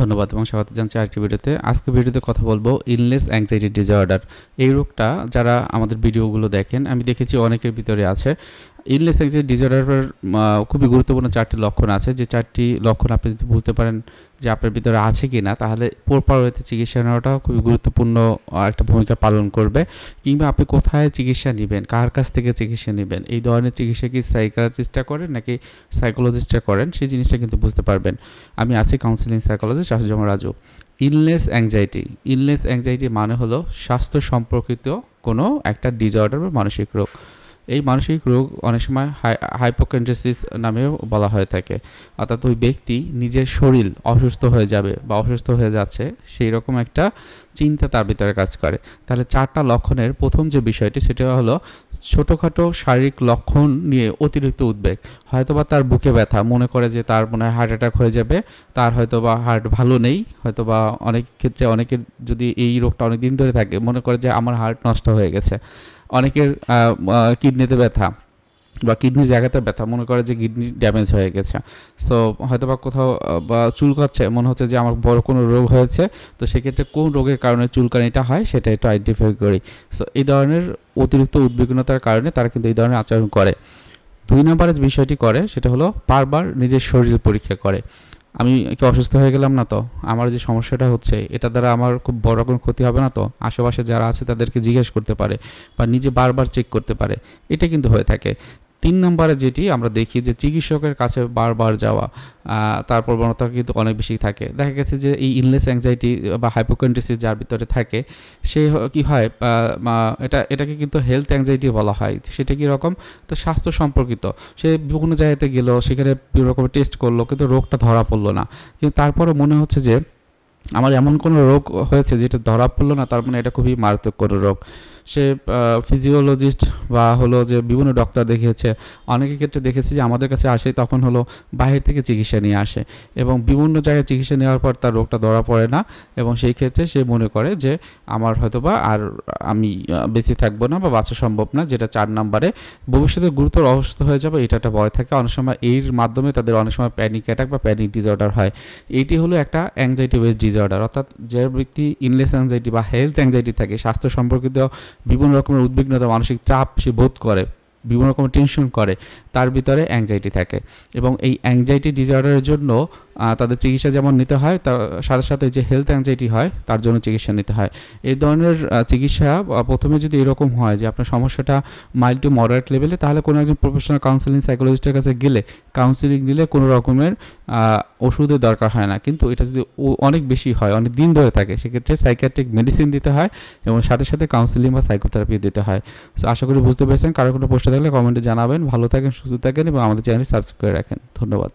ধন্যবাদ এবং স্বাগত জানছি আরেকটি ভিডিওতে। আজকে ভিডিওতে কথা বলব ইনলেস অ্যাংজাইটি ডিজঅর্ডার এই রোগটা যারা আমাদের ভিডিওগুলো দেখেন, আমি দেখেছি অনেকের ভিতরে আছে। ইলনেস অ্যাংজাইটি ডিসঅর্ডারের খুবই গুরুত্বপূর্ণ চারটি লক্ষণ আছে। যে চারটি লক্ষণ আপনি যদি বুঝতে পারেন যে আপনার ভিতরে আছে কি না তাহলে প্রপার ওয়েতে চিকিৎসা নেওয়াটা খুবই গুরুত্বপূর্ণ একটা ভূমিকা পালন করবে। কিংবা আপনি কোথায় চিকিৎসা নেবেন, কার কাছ থেকে চিকিৎসা নেবেন, এই ধরনের চিকিৎসা কি সাইকাট্রিস্টরা করেন নাকি সাইকোলজিস্টরা করেন, সেই জিনিসটা কিন্তু বুঝতে পারবেন। আমি আছি counselling psychologist Shahjaman Raju. Illness anxiety illness anxiety মানে হলো স্বাস্থ্য সম্পর্কিত কোনো একটা ডিজঅর্ডার বা মানসিক রোগ। এই মানসিক রোগ অনেক সময় হাইপোকেন্ড্রেসিস নামেও বলা হয়ে থাকে। অর্থাৎ ওই ব্যক্তি নিজের শরীর অসুস্থ হয়ে যাবে বা অসুস্থ হয়ে যাচ্ছে, সেই রকম একটা চিন্তা তার ভিতরে কাজ করে। তাহলে চারটা লক্ষণের প্রথম যে বিষয়টি, সেটা হলো ছোটোখাটো শারীরিক লক্ষণ নিয়ে অতিরিক্ত উদ্বেগ। হয়তোবা তার বুকে ব্যথা, মনে করে যে তার মনে হয় হার্ট অ্যাটাক হয়ে যাবে, তার হয়তোবা হার্ট ভালো নেই, হয়তোবা অনেক ক্ষেত্রে অনেকের যদি এই রোগটা অনেক দিন ধরে থাকে, মনে করে যে আমার হার্ট নষ্ট হয়ে গেছে। অনেকের কিডনিতে ব্যথা বা কিডনির জায়গাতে ব্যথা, মনে করে যে কিডনি ড্যামেজ হয়ে গেছে। সো হয়তো বা কোথাও বা চুলকাচ্ছে মনে হচ্ছে যে আমার বড় কোনো রোগ হয়েছে, তো সেক্ষেত্রে কোন রোগের কারণে চুলকানিটা হয় সেটা একটু আইডেন্টিফাই করি। সো এই ধরনের অতিরিক্ত উদ্বিগ্নতার কারণে তারা কিন্তু এই ধরনের আচরণ করে। দুই নম্বরে যে বিষয়টি করে, সেটা হলো বারবার নিজের শরীর পরীক্ষা করে। আমি কি অসুস্থ হয়ে গেলাম না তো? আমার যে সমস্যাটা হচ্ছে, এটা দ্বারা আমার খুব বড় রকম ক্ষতি হবে না তো? আশেপাশে যারা আছে তাদেরকে জিজ্ঞেস করতে পারে বা নিজে বারবার চেক করতে পারে। এটা কিন্তু হয়ে থাকে। তিন নম্বরে যেটি আমরা দেখি যে চিকিৎসকের কাছে বারবার যাওয়া তার প্রবণতা কিন্তু অনেক বেশি থাকে। দেখা গেছে যে এই ইনলেস অ্যাংজাইটি বা হাইপোকন্ড্রেসিস যার ভিতরে থাকে, সে কি হয় এটা, এটাকে কিন্তু হেলথ অ্যাংজাইটি বলা হয়। সেটা কি রকম? তো স্বাস্থ্য সম্পর্কিত। সে বিভিন্ন জায়গাতে গেল, সেখানে বিভিন্ন রকমের টেস্ট করল, কিন্তু রোগটা ধরা পড়ল না। কিন্তু তারপরে মনে হচ্ছে যে আমার এমন কোনো রোগ হয়েছে যেটা ধরা পড়ল না, তার মানে এটা খুবই মারাত্মক কোনো রোগ। সে ফিজিওলজিস্ট বা হলো যে বিভিন্ন ডক্টর দেখিয়েছে অনেকের ক্ষেত্রে দেখেছি যে আমাদের কাছে আসে তখন হলো বাইরে থেকে চিকিৎসা নিয়ে আসে এবং বিভিন্ন জায়গায় চিকিৎসা নেওয়ার পর তার রোগটা ধরা পড়ে না এবং সেই ক্ষেত্রে সে মনে করে যে আমার হয়তোবা আর আমি বেঁচে থাকব না বা বাঁচা সম্ভব না, যেটা চার নাম্বারে ভবিষ্যতে গুরুতর অসুস্থ হয়ে যাবে, এটা একটা ভয় থাকে। অনেক সময় এর মাধ্যমে তাদের অনেক সময় প্যানিক অ্যাটাক বা প্যানিক ডিসঅর্ডার হয়। এইটি হলো একটা অ্যাংজাইটি বেস ডিসঅর্ডার অর্থাৎ যে ব্যক্তি ইনলেস অ্যাংজাইটি বা হেলথ অ্যাংজাইটি থাকে, স্বাস্থ্য সম্পর্কিত বিভিন্ন রকমের উদ্বিগ্নতা, মানসিক চাপ সে বোধ করে, বিভিন্ন রকমের টেনশন করে, তার ভিতরে অ্যাংজাইটি থাকে। এবং এই অ্যাংজাইটি ডিসঅর্ডারের জন্য তাদের চিকিৎসা যেমন নিতে হয় তার সাথে সাথে যে হেলথ অ্যাংজাইটি হয়, তার জন্য চিকিৎসা নিতে হয়। এই ধরনের চিকিৎসা প্রথমে যদি এরকম হয় যে আপনার সমস্যাটা মাইল্ড টু মডারেট লেভেলে তাহলে কোনো একজন প্রফেশনাল কাউন্সিলিং সাইকোলজিস্টের কাছে গেলে কাউন্সিলিং দিলে কোনো রকমের ওষুধের দরকার হয় না। কিন্তু এটা যদি অনেক বেশি হয়, অনেক দিন ধরে থাকে, সেক্ষেত্রে সাইকিয়াট্রিক মেডিসিন দিতে হয় এবং সাথে সাথে কাউন্সিলিং বা সাইকোথেরাপি দিতে হয়। তো আশা করি বুঝতে পেরেছেন। কারও কোনো প্রশ্ন থাকলে কমেন্টে জানাবেন। ভালো থাকেন, সুস্থ থাকেন এবং আমাদের চ্যানেলটি সাবস্ক্রাইব করে রাখেন। ধন্যবাদ।